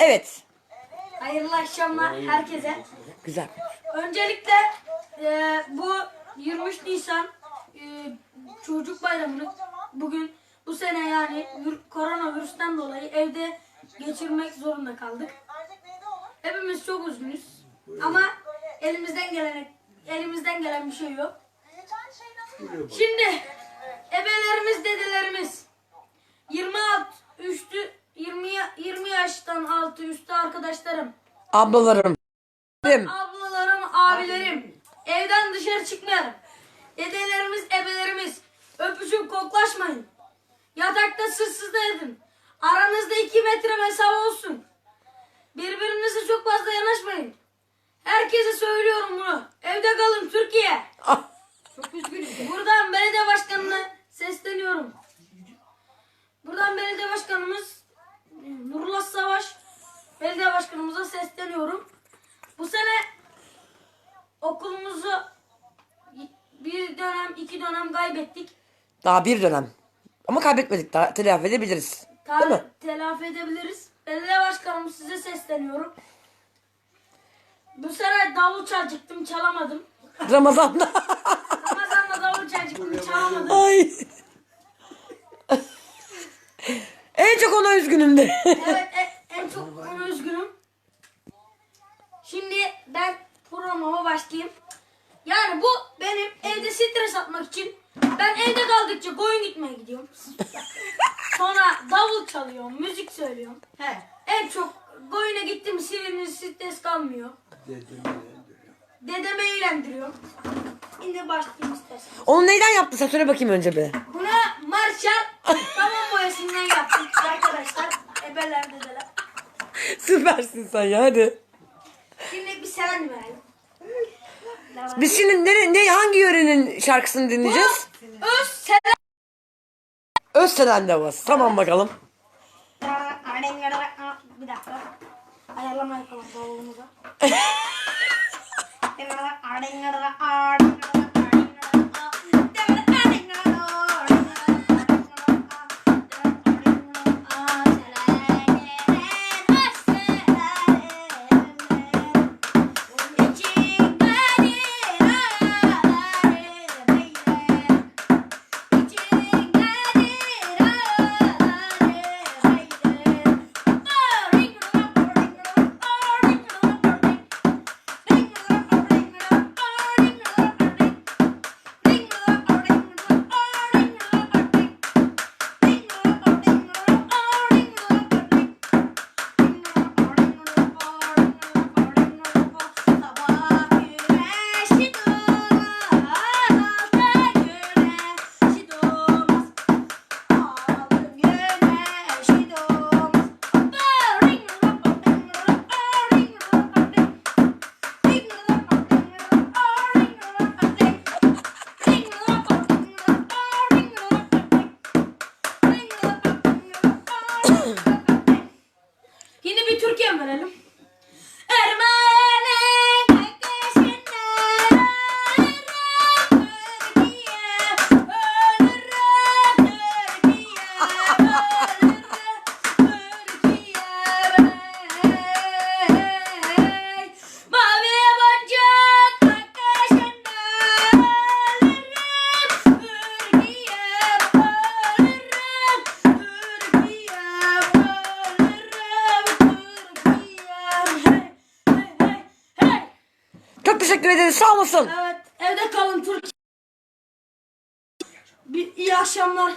Evet. Hayırlı akşamlar herkese. Güzel. Öncelikle e, bu 23 Nisan e, Çocuk Bayramı'nı bugün bu sene yani vir- koronavirüsten dolayı evde geçirmek zorunda kaldık. Hepimiz çok üzgünüz. Ama elimizden gelen elimizden gelen bir şey yok. Şimdi ebelerimiz, dedelerimiz 26 üstü 20 ya- 20 yaştan altı üstü arkadaşlarım Ablalarım. Dedim. ablalarım, abilerim. Evden dışarı çıkmayalım. Dedelerimiz, ebelerimiz. Öpüşüp koklaşmayın. Yatakta sızsız da yatın. Aranızda iki metre mesafe olsun. Birbirinize çok fazla yanaşmayın. Herkese söylüyorum bunu. Evde kalın Türkiye. Çok üzgünüm. Buradan belediye başkanına sesleniyorum. Buradan belediye başkanımız belediye başkanımıza sesleniyorum. Bu sene okulumuzu bir dönem, iki dönem kaybettik. Daha bir dönem. Ama kaybetmedik daha. Telafi edebiliriz. Değil mi? Telafi edebiliriz. Belediye başkanım size sesleniyorum. Bu sene davul çalacaktım, çalamadım. Ramazan'da. Ramazan'da davul çalacaktım, çalamadım. Ay. en çok ona üzgünüm de. Evet e- en çok ona üzgünüm. Şimdi ben programa başlayayım. Yani bu benim evde stres atmak için ben evde kaldıkça koyun gitmeye gidiyorum. Sonra davul çalıyorum, müzik söylüyorum. He. En çok koyuna gittim sivilin stres kalmıyor. Dedemi eğlendiriyorum. Şimdi başlayayım istersen. Onu neyden yaptın sen söyle bakayım önce bir. Buna Marshall tamam boyasından yaptım arkadaşlar. Ebeler dedeler. Süpersin sen ya hadi. Şimdi bir selam verelim. Biz şimdi ne, ne hangi yörenin şarkısını dinleyeceğiz? Özselen de var. Tamam bakalım. Bir dakika. Ayarlama yapalım. Teşekkür ederiz. Sağ olasın. Evet, evde kalın Türkiye. Bir iyi akşamlar.